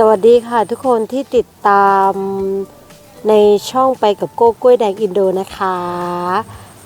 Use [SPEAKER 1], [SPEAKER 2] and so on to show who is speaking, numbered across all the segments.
[SPEAKER 1] สวัสดีค่ะทุกคนที่ติดตาม ในช่องไปกับโก้กล้วยแดงอินโดนะคะ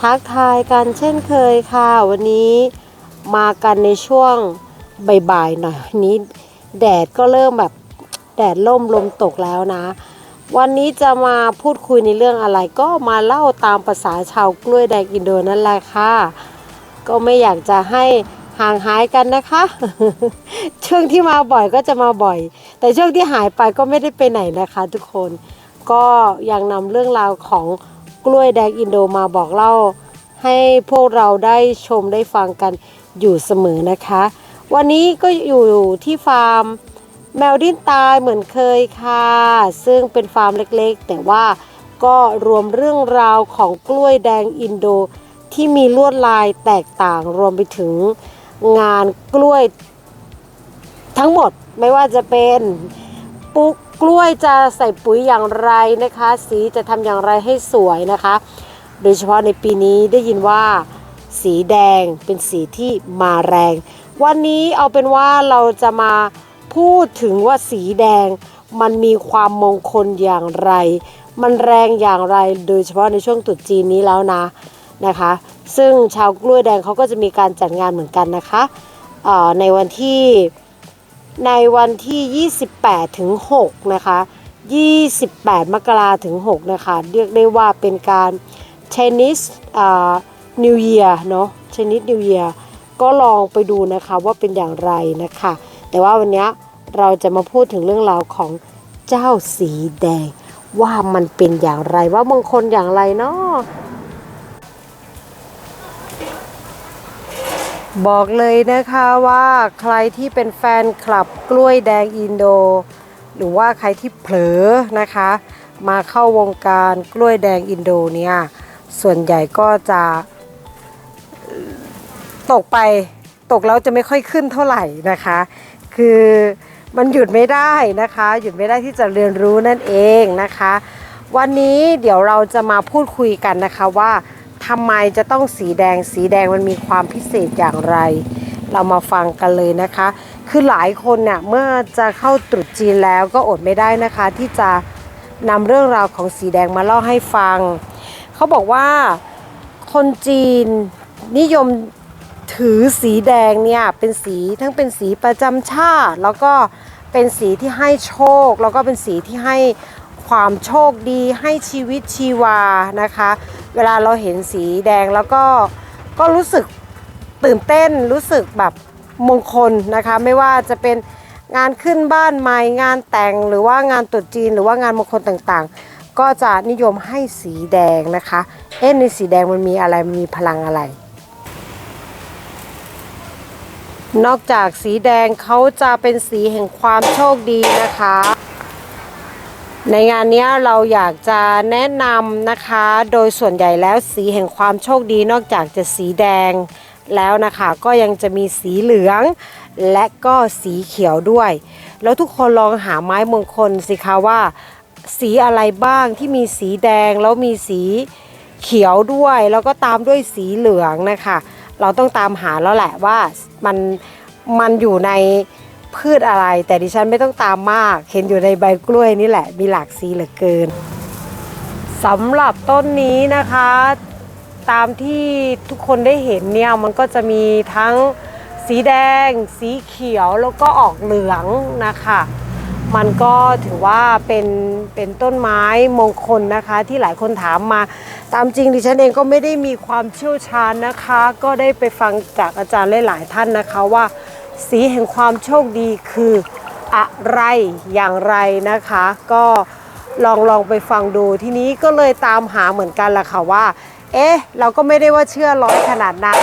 [SPEAKER 1] ทักทายกันเช่นเคยค่ะ วันนี้มากันในช่วงบ่ายๆหน่อยนนี้ แดดก็เริ่มแบบแดดล่มลมตกแล้วนะ วันนี้จะมาพูดคุยในเรื่องอะไร ก็มาเล่าตามภาษาชาวกล้วยแดงอินโดนั่นแหละค่ะ ก็ไม่อยากจะให้ห่างหายกันนะคะ ช่วงที่มาบ่อยก็จะมาบ่อย แต่ช่วงที่หายไปก็ไม่ได้ไปไหนนะคะ ทุกคน ก็ยังนำเรื่องราวของกล้วยแดงอินโดมาบอกเล่า ให้พวกเราได้ชมได้ฟังกันอยู่เสมอนะคะ วันนี้ก็อยู่ที่ฟาร์มแมวดิ้นตายเหมือนเคยค่ะ ซึ่งเป็นฟาร์มเล็กๆ แต่ว่าก็รวมเรื่องราวของกล้วยแดงอินโดที่มีลวดลายแตกต่างรวมไปถึงงานกล้วยทั้งหมดไม่ว่าจะเป็นปุ๊ก กล้วยจะใส่ปุ๋ยอย่างไรนะคะ สีจะทำอย่างไรให้สวยนะคะ โดยเฉพาะในปีนี้ได้ยินว่า สีแดงเป็นสีที่มาแรง วันนี้เอาเป็นว่าเราจะมาพูดถึงว่าสีแดงมันมีความมงคลอย่างไร มันแรงอย่างไร โดยเฉพาะในช่วงตรุษจีนนี้แล้วนะนะคะ ซึ่งชาวกล้วยแดงเขาก็จะมีการจัดงานเหมือนกันนะคะในวันที่ ในวันที่ 28 ถึง 6 นะคะ 28 มกราถึง 6 นะคะ เรียกได้ว่าเป็นการ Chinese อ่า New Year เนาะ Chinese New Year ก็ลองไปดูนะคะว่าเป็นอย่างไรนะคะ แต่ว่าวันนี้เราจะมาพูดถึงเรื่องราวของเจ้าสีแดง ว่ามันเป็นอย่างไรว่ามงคลอย่างไรเนาะ บอกเลยนะคะว่าใครที่เป็นแฟนคลับกล้วยแดงอินโด หรือว่าใครที่เผลอนะคะ มาเข้าวงการกล้วยแดงอินโดเนี่ยส่วนใหญ่ก็จะตกไปตกแล้วจะไม่ค่อยขึ้นเท่าไหร่นะคะ คือมันหยุดไม่ได้นะคะ หยุดไม่ได้ที่จะเรียนรู้นั่นเองนะคะ วันนี้เดี๋ยวเราจะมาพูดคุยกันนะคะว่า ทำไมจะต้องสีแดง สีแดงมันมีความพิเศษอย่างไร เรามาฟังกันเลยนะคะ คือหลายคนเนี่ยเมื่อจะเข้าตรุษจีนแล้วก็อดไม่ได้นะคะ ที่จะนำเรื่องราวของสีแดงมาเล่าให้ฟัง เขาบอกว่าคนจีนนิยมถือสีแดงเนี่ยเป็นสีทั้งเป็นสีประจำชาติ แล้วก็เป็นสีที่ให้โชค แล้วก็เป็นสีที่ให้ความโชคดีให้ชีวิตชีวานะคะ เวลาเราเห็นสีแดงแล้วก็ก็รู้สึกตื่นเต้นรู้สึกแบบมงคลนะคะ ไม่ว่าจะเป็นงานขึ้นบ้านใหม่งานแต่งหรือว่างานตรุษจีนหรือว่างานมงคลต่างๆ ก็จะนิยมให้สีแดงนะคะ เอ๊ะในสีแดงมันมีอะไรมันมีพลังอะไร นอกจากสีแดงเขาจะเป็นสีแห่งความโชคดีนะคะ ในงานนี้เราอยากจะแนะนำนะคะ โดยส่วนใหญ่แล้วสีแห่งความโชคดีนอกจากจะสีแดงแล้วนะคะก็ยังจะมีสีเหลือง และก็สีเขียวด้วย แล้วทุกคนลองหาไม้มงคลสิคะว่า สีอะไรบ้างที่มีสีแดงแล้วมีสีเขียวด้วย แล้วก็ตามด้วยสีเหลืองนะคะ เราต้องตามหาแล้วแหละว่ามันมันอยู่ใน พืชอะไร แต่ดิฉันไม่ต้องตามมาก เห็นอยู่ในใบกล้วยนี่แหละ มีหลากสีเหลือเกินสำหรับต้นนี้นะคะ ตามที่ทุกคนได้เห็นเนี่ยมันก็จะมีทั้งสีแดง สีเขียวแล้วก็ออกเหลืองนะคะ มันก็ถือว่าเป็นเป็นต้นไม้มงคลนะคะ ที่หลายคนถามมา ตามจริงดิฉันเองก็ไม่ได้มีความเชี่ยวชาญนะคะ ก็ได้ไปฟังจากอาจารย์หลายๆท่านนะคะว่า สีแห่งความโชคดีคืออะไรอย่างไรนะคะ ก็ลองลองไปฟังดูทีนี้ก็เลยตามหาเหมือนกันแหละค่ะว่า เอ๊ะ เราก็ไม่ได้ว่าเชื่อร้อยขนาดนั้น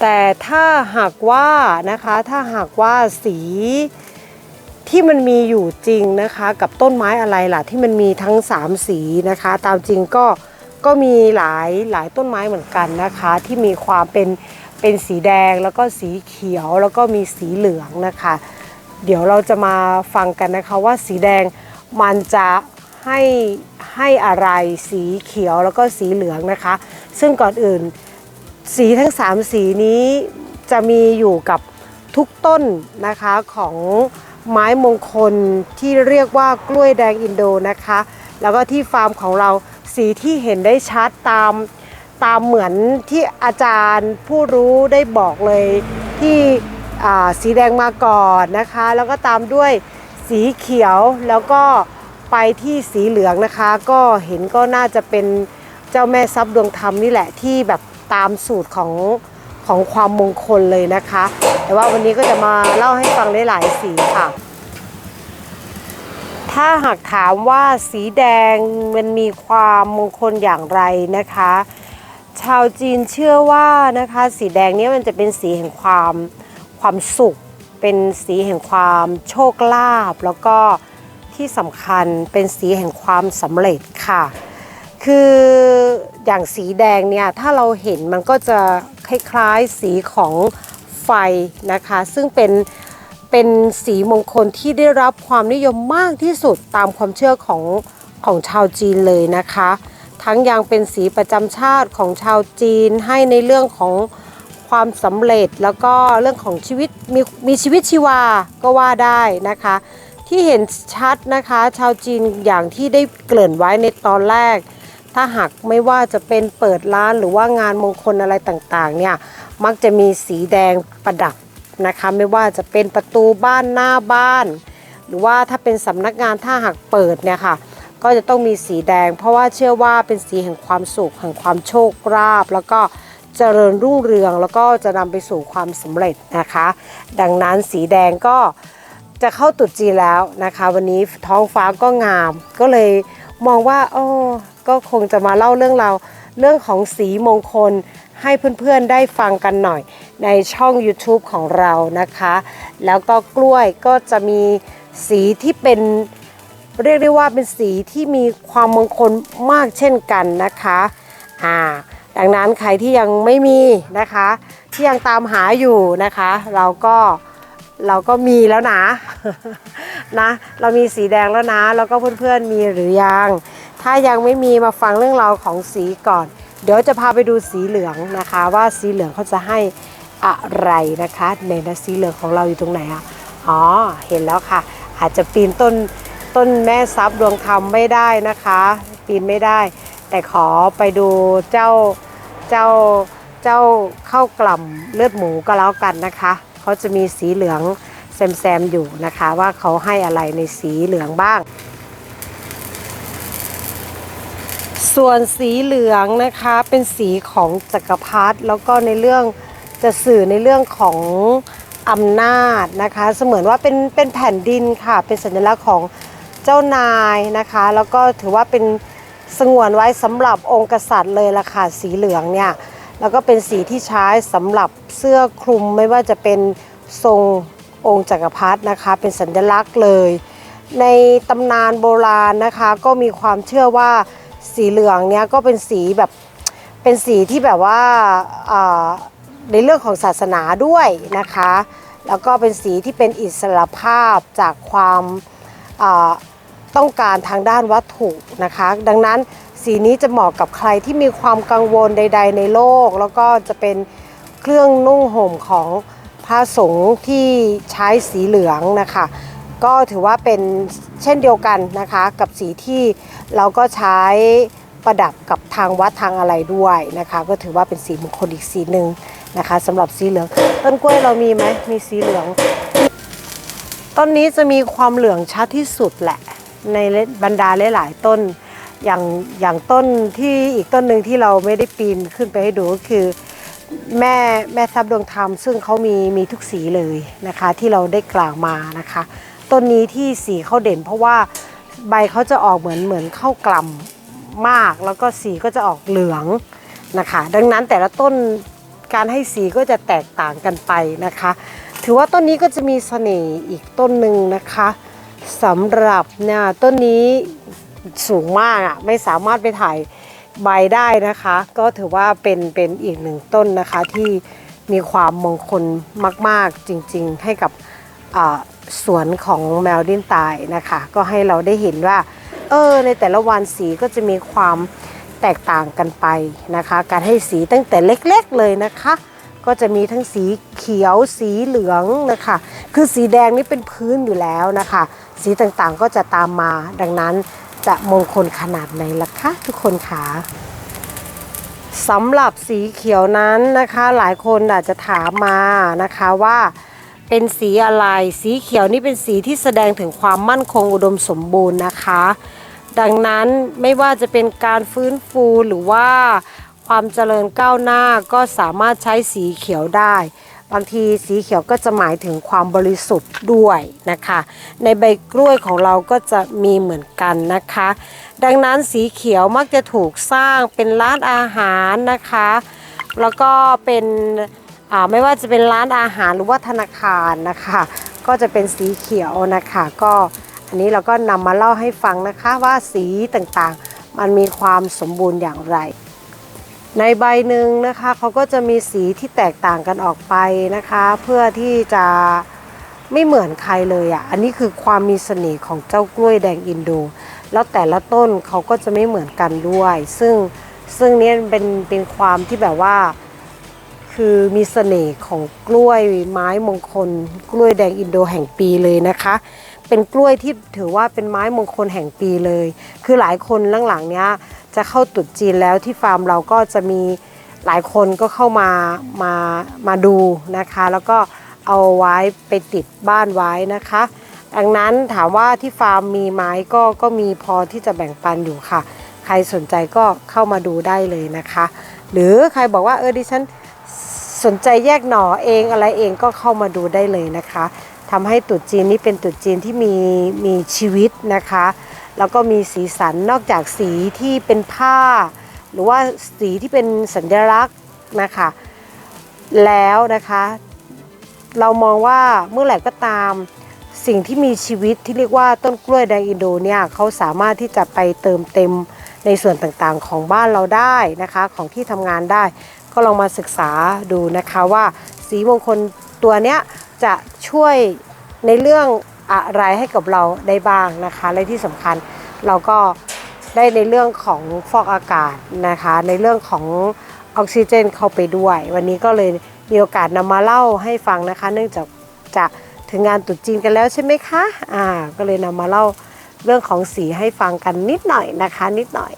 [SPEAKER 1] แต่ถ้าหากว่านะคะถ้าหากว่าสีที่มันมีอยู่จริงนะคะ กับต้นไม้อะไรล่ะ ที่มันมีทั้ง 3 สีนะคะ ตามจริงก็ก็มีหลายหลายต้นไม้เหมือนกันนะคะ ที่มีความเป็น เป็นสีแดงแล้วก็สีเขียวแล้วก็มีสีเหลืองนะคะ เดี๋ยวเราจะมาฟังกันนะคะว่าสีแดงมันจะให้ให้อะไรสีเขียวแล้วก็สีเหลืองนะคะ ซึ่งก่อนอื่นสีทั้ง 3 สีนี้จะมีอยู่กับทุกต้นนะคะของไม้มงคลที่เรียกว่ากล้วยแดงอินโดนะคะ แล้วก็ที่ฟาร์มของเราสีที่เห็นได้ชัดตาม ตามเหมือนที่อาจารย์ผู้รู้ได้บอกเลยที่สีแดงมาก่อนนะคะ แล้วก็ตามด้วยสีเขียวแล้วก็ไปที่สีเหลืองนะคะ ก็เห็นก็น่าจะเป็นเจ้าแม่ทรัพย์ดวงธรรมนี่แหละที่แบบตามสูตรของของความมงคลเลยนะคะ แต่ว่าวันนี้ก็จะมาเล่าให้ฟังได้หลายสีค่ะ ถ้าหากถามว่าสีแดงมันมีความมงคลอย่างไรนะคะ ชาวจีนเชื่อว่านะคะสีแดงนี้มันจะเป็นสีแห่งความความสุข เป็นสีแห่งความโชคลาภแล้วก็ที่สำคัญเป็นสีแห่งความสำเร็จค่ะ คืออย่างสีแดงเนี่ยถ้าเราเห็นมันก็จะคล้ายๆสีของไฟนะคะ ซึ่งเป็นเป็นสีมงคลที่ได้รับความนิยมมากที่สุดตามความเชื่อของของชาวจีนเลยนะคะ ทั้งยังเป็นสีประจำชาติของชาวจีนให้ในเรื่องของความสำเร็จแล้วก็เรื่องของชีวิตมีมีชีวิตชีวาก็ว่าได้นะคะ ที่เห็นชัดนะคะ ชาวจีนอย่างที่ได้เกริ่นไว้ในตอนแรก ถ้าหากไม่ว่าจะเป็นเปิดร้านหรือว่างานมงคลอะไรต่างๆเนี่ยมักจะมีสีแดงประดับนะคะไม่ว่าจะเป็นประตูบ้านหน้าบ้าน หรือว่าถ้าเป็นสำนักงานถ้าหากเปิดเนี่ยค่ะ ก็จะต้องมีสีแดง เพราะว่าเชื่อว่าเป็นสีแห่งความสุขแห่งความโชคลาภแล้วก็เจริญรุ่งเรืองแล้วก็จะนำไปสู่ความสำเร็จนะคะ ดังนั้นสีแดงก็จะเข้าตรุษจีแล้วนะคะ วันนี้ท้องฟ้าก็งาม ก็เลยมองว่าโอ้ก็คงจะมาเล่าเรื่องราวเรื่องของสีมงคลให้เพื่อนๆได้ฟังกันหน่อยในช่อง YouTube ของเรานะคะ แล้วก็กล้วยก็จะมีสีที่เป็น เรียกได้ว่าเป็นสีที่มีความมงคลมากเช่นกันนะคะอ่าดังนั้นใครที่ยังไม่มีนะคะ ที่ยังตามหาอยู่นะคะ เราก็เราก็มีแล้วนะนะ เรามีสีแดงแล้วนะ แล้วก็เพื่อนๆมีหรือยัง ถ้ายังไม่มีมาฟังเรื่องราวของสีก่อน เดี๋ยวจะพาไปดูสีเหลืองนะคะ ว่าสีเหลืองเขาจะให้อะไรนะคะในนะสีเหลืองของเราอยู่ตรงไหนอะอ๋อ เห็นแล้วค่ะ อาจจะปีนต้น ต้นแม่ทรัพย์ดวงธรรมไม่ได้นะคะ ปีนไม่ได้ แต่ขอไปดูเจ้าเจ้าเจ้าข้าวกล่ำเลือดหมูก็แล้วกันนะคะเขาจะมีสีเหลืองแซมๆอยู่นะคะ ว่าเขาให้อะไรในสีเหลืองบ้าง ส่วนสีเหลืองนะคะเป็นสีของจักรพรรดิแล้วก็ในเรื่องจะสื่อในเรื่องของอำนาจนะคะ เสมือนว่าเป็นเป็นแผ่นดินค่ะ เป็นสัญลักษณ์ของ เจ้านายนะคะ แล้วก็ถือว่าเป็นสงวนไว้สำหรับองค์กษัตริย์เลยละค่ะสีเหลืองเนี่ยแล้วก็เป็นสีที่ใช้สำหรับเสื้อคลุมไม่ว่าจะเป็นทรงองค์จักรพรรดินะคะ เป็นสัญลักษณ์เลย ในตำนานโบราณนะคะ ก็มีความเชื่อว่าสีเหลืองเนี้ยก็เป็นสีแบบเป็นสีที่แบบว่าในเรื่องของศาสนาด้วยนะคะ แล้วก็เป็นสีที่เป็นอิสระภาพจากความ ต้องการทางด้านวัตถุนะคะ ดังนั้นสีนี้จะเหมาะกับใครที่มีความกังวลใด ๆ ในโลก แล้วก็จะเป็นเครื่องนุ่งห่มของพระสงฆ์ที่ใช้สีเหลืองนะคะ ก็ถือว่าเป็นเช่นเดียวกันนะคะ กับสีที่เราก็ใช้ประดับกับทางวัดทางอะไรด้วยนะคะ ก็ถือว่าเป็นสีมงคลอีกสีหนึ่งนะคะสำหรับสีเหลือง ต้นกล้วยเรามีไหมมีสีเหลือง ต้นนี้จะมีความเหลืองชัดที่สุดแหละ ในบรรดาหลายๆต้น อย่างอย่างต้นที่อีกต้นหนึ่งที่เราไม่ได้ปีนขึ้นไปให้ดูก็คือ แม่แม่ทรัพย์ดวงธรรม ซึ่งเขามีมีทุกสีเลยนะคะ ที่เราได้กล่าวมานะคะ ต้นนี้ที่สีเขาเด่น เพราะว่าใบเขาจะออกเหมือนเหมือนข้าวกล่ำมาก แล้วก็สีก็จะออกเหลืองนะคะ ดังนั้นแต่ละต้นการให้สีก็จะแตกต่างกันไปนะคะ ถือว่าต้นนี้ก็จะมีเสน่ห์อีกต้นหนึ่งนะคะ สำหรับเนี่ยต้นนี้สูงมากอะไม่สามารถไปถ่ายใบได้นะคะ ก็ถือว่าเป็นเป็นอีกหนึ่งต้นนะคะที่มีความมงคลมาก ๆ จริง ๆ ให้กับสวนของแมวดินตายนะคะ ก็ให้เราได้เห็นว่า เออในแต่ละวันสีก็จะมีความแตกต่างกันไปนะคะ การให้สีตั้งแต่เล็ก ๆ เลยนะคะ ก็จะมีทั้งสีเขียวสีเหลืองนะคะ คือสีแดงนี่เป็นพื้นอยู่แล้วนะคะ สีต่างๆก็จะตามมา ดังนั้นจะมงคลขนาดไหนล่ะคะทุกคนคะสำหรับสีเขียวนั้นนะคะ หลายคนอาจจะถามมานะคะว่าเป็นสีอะไร สีเขียวนี่เป็นสีที่แสดงถึงความมั่นคงอุดมสมบูรณ์นะคะ ดังนั้นไม่ว่าจะเป็นการฟื้นฟูหรือว่าความเจริญก้าวหน้าก็สามารถใช้สีเขียวได้ บางทีสีเขียวก็จะหมายถึงความบริสุทธิ์ด้วยนะคะ ในใบกล้วยของเราก็จะมีเหมือนกันนะคะ ดังนั้นสีเขียวมักจะถูกสร้างเป็นร้านอาหารนะคะ แล้วก็เป็นไม่ว่าจะเป็นร้านอาหารหรือว่าธนาคารนะคะ ก็จะเป็นสีเขียวนะคะ ก็อันนี้เราก็นำมาเล่าให้ฟังนะคะว่าสีต่างๆ มันมีความสมบูรณ์อย่างไร ในใบหนึ่งนะคะเขาก็จะมีสีที่แตกต่างกันออกไปนะคะ เพื่อที่จะไม่เหมือนใครเลยอะ อันนี้คือความมีเสน่ห์ของเจ้ากล้วยแดงอินโด แล้วแต่ละต้นเขาก็จะไม่เหมือนกันด้วย ซึ่งซึ่งนี้เป็นเป็นความที่แบบว่า คือมีเสน่ห์ของกล้วยไม้มงคล กล้วยแดงอินโดแห่งปีเลยนะคะ เป็นกล้วยที่ถือว่าเป็นไม้มงคลแห่งปีเลย คือหลายคนหลังๆเนี้ย จะเข้าตรุษจีนแล้วที่ฟาร์มเราก็จะมีหลายคนก็เข้ามามามาดูนะคะ แล้วก็เอาไว้ไปติดบ้านไว้นะคะ ดังนั้นถามว่าที่ฟาร์มมีไหม้ก็ก็มีพอที่จะแบ่งปันอยู่ค่ะ ใครสนใจก็เข้ามาดูได้เลยนะคะ หรือใครบอกว่าเออดิฉันสนใจแยกหน่อเองอะไรเองก็เข้ามาดูได้เลยนะคะทำให้ตรุษจีนนี้เป็นตรุษจีนที่มีมีชีวิตนะคะ แล้วก็มีสีสันนอกจากสีที่เป็นผ้า หรือว่าสีที่เป็นสัญลักษณ์นะคะ แล้วนะคะ เรามองว่าเมื่อไหร่ก็ตามสิ่งที่มีชีวิตที่เรียกว่าต้นกล้วยแดงอินโดเนี่ยเขาสามารถที่จะไปเติมเต็มในส่วนต่างๆของบ้านเราได้นะคะ ของที่ทำงานได้ ก็ลองมาศึกษาดูนะคะว่าสีมงคลตัวเนี้ยจะช่วยในเรื่อง อะไรให้กับเราได้บ้างนะคะ และที่สำคัญเราก็ได้ในเรื่องของฟอกอากาศนะคะ ในเรื่องของออกซิเจนเข้าไปด้วย วันนี้ก็เลยมีโอกาสนำมาเล่าให้ฟังนะคะ เนื่องจากจะถึงงานตรุษจีนกันแล้วใช่ไหมคะอ่าก็เลยนำมาเล่าเรื่องของสีให้ฟังกันนิดหน่อยนะคะ นิดหน่อย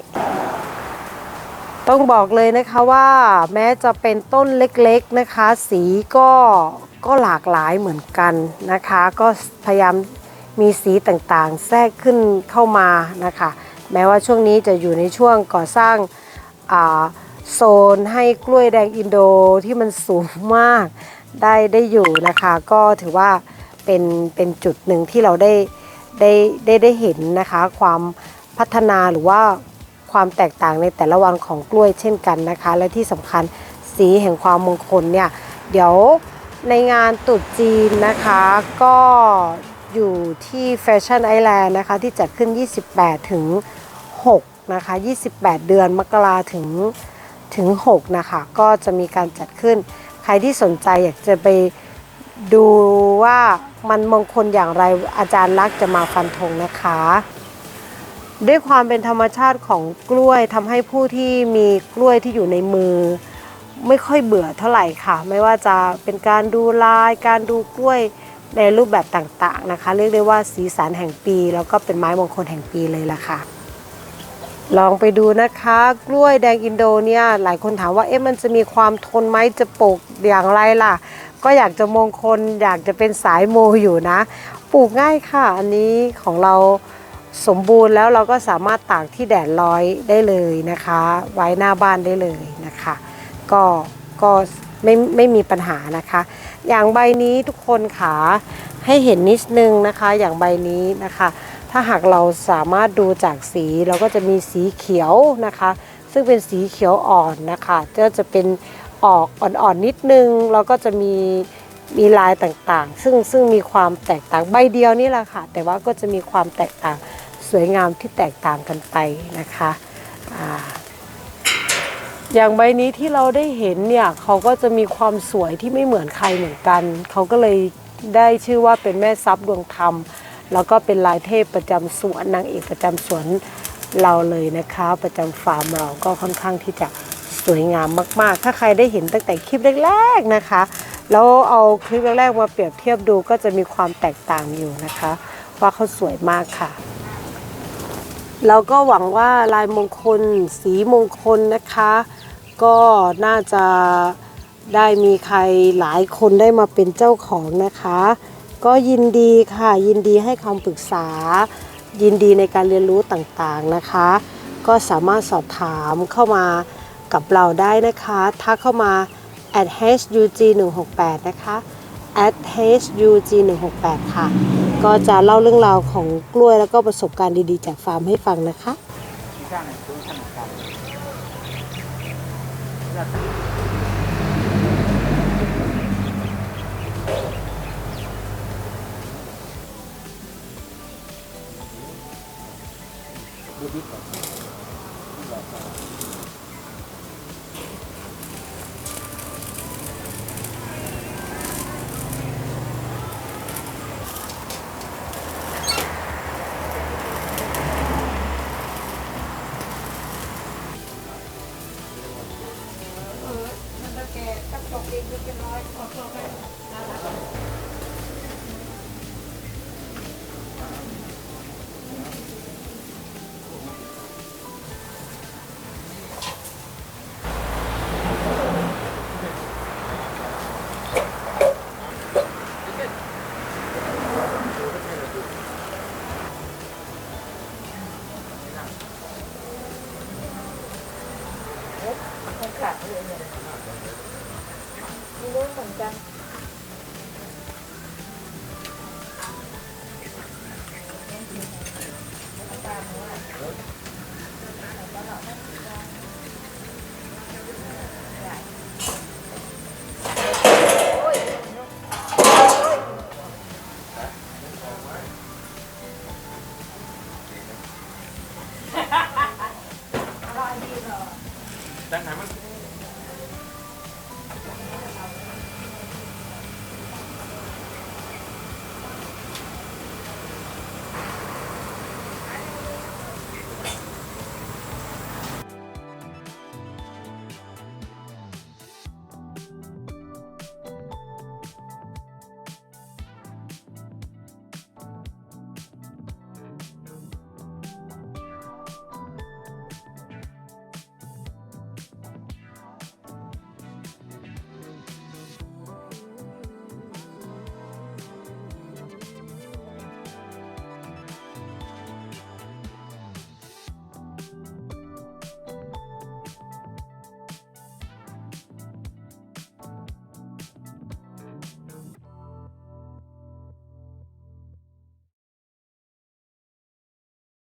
[SPEAKER 1] ต้องบอกเลยนะคะว่าแม้จะเป็นต้นเล็กๆนะคะ สีก็ ก็หลากหลายเหมือนกันนะคะ ก็พยายามมีสีต่างๆ แทรกขึ้นเข้ามานะคะ แม้ว่าช่วงนี้จะอยู่ในช่วงก่อสร้างาโซนให้กล้วยแดงอินโดที่มันสูงมากได้ได้อยู่นะคะ ก็ถือว่าเป็นเป็นจุดหนึ่งที่เราได้ได้ได้ได้เห็นนะคะ ความพัฒนาหรือว่าความแตกต่างในแต่ละวันของกล้วยเช่นกันนะคะ และที่สำคัญสีแห่งความมงคลเนี่ย เดี๋ยว ในงานตรุษจีนนะคะก็อยู่ที่แฟชั่นไอแลนด์นะคะที่จัดขึ้น 28 ถึง 6 นะคะ 28 เดือนมกราถึงถึง 6 นะคะ ก็จะมีการจัดขึ้น ใครที่สนใจอยากจะไปดูว่ามันมงคลอย่างไรอาจารย์ลักษ์จะมาฟันธงนะคะ ด้วยความเป็นธรรมชาติของกล้วยทำให้ผู้ที่มีกล้วยที่อยู่ในมือ ไม่ค่อยเบื่อเท่าไหร่ค่ะ ไม่ว่าจะเป็นการดูลาย การดูกล้วยในรูปแบบต่างๆนะคะ เรียกได้ว่าสีสันแห่งปี แล้วก็เป็นไม้มงคลแห่งปีเลยล่ะค่ะ ลองไปดูนะคะ กล้วยแดงอินโดเนี่ยหลายคนถามว่าเอ๊ะมันจะมีความทนไหมจะปลูกอย่างไรล่ะ ก็อยากจะมงคลอยากจะเป็นสายโมอยู่นะ ปลูกง่ายค่ะ อันนี้ของเราสมบูรณ์แล้วเราก็สามารถตากที่แดดร้อยได้เลยนะคะ ไว้หน้าบ้านได้เลยนะคะ ก็ก็ไม่ไม่มีปัญหานะคะ อย่างใบนี้ทุกคนขาให้เห็นนิดนึงนะคะ อย่างใบนี้นะคะ ถ้าหากเราสามารถดูจากสีเราก็จะมีสีเขียวนะคะ ซึ่งเป็นสีเขียวอ่อนนะคะก็จะเป็นออกอ่อนๆนิดนึงแล้วก็จะมีมีลายต่างๆ ซึ่งซึ่งมีความแตกต่างใบเดียวนี่แหละค่ะ แต่ว่าก็จะมีความแตกต่างสวยงามที่แตกต่างกันไปนะคะอ่า อย่างใบนี้ที่เราได้เห็นเนี่ยเขาก็จะมีความสวยที่ไม่เหมือนใครเหมือนกัน เขาก็เลยได้ชื่อว่าเป็นแม่ทรัพย์ดวงธรรม แล้วก็เป็นลายเทพประจำสวนนางเอกประจำสวนเราเลยนะคะ ประจำฟาร์มเราก็ค่อนข้างที่จะสวยงามมาก ๆ ถ้าใครได้เห็นตั้งแต่คลิปแรกๆนะคะ แล้วเอาคลิปแรกๆมาเปรียบเทียบดูก็จะมีความแตกต่างอยู่นะคะ ว่าเขาสวยมากค่ะ เราก็หวังว่าลายมงคล สีมงคลนะคะ ก็น่าจะได้มีใครหลายคนได้มาเป็นเจ้าของนะคะ ก็ยินดีค่ะยินดีให้คำปรึกษา ยินดีในการเรียนรู้ต่างๆนะคะ ก็สามารถสอบถามเข้ามากับเราได้นะคะทักเข้ามา at hug 168นะคะ at hug 168ค่ะ ก็จะเล่าเรื่องราวของกล้วยแล้วก็ประสบการณ์ดีๆ จากฟาร์มให้ฟังนะคะ
[SPEAKER 2] เ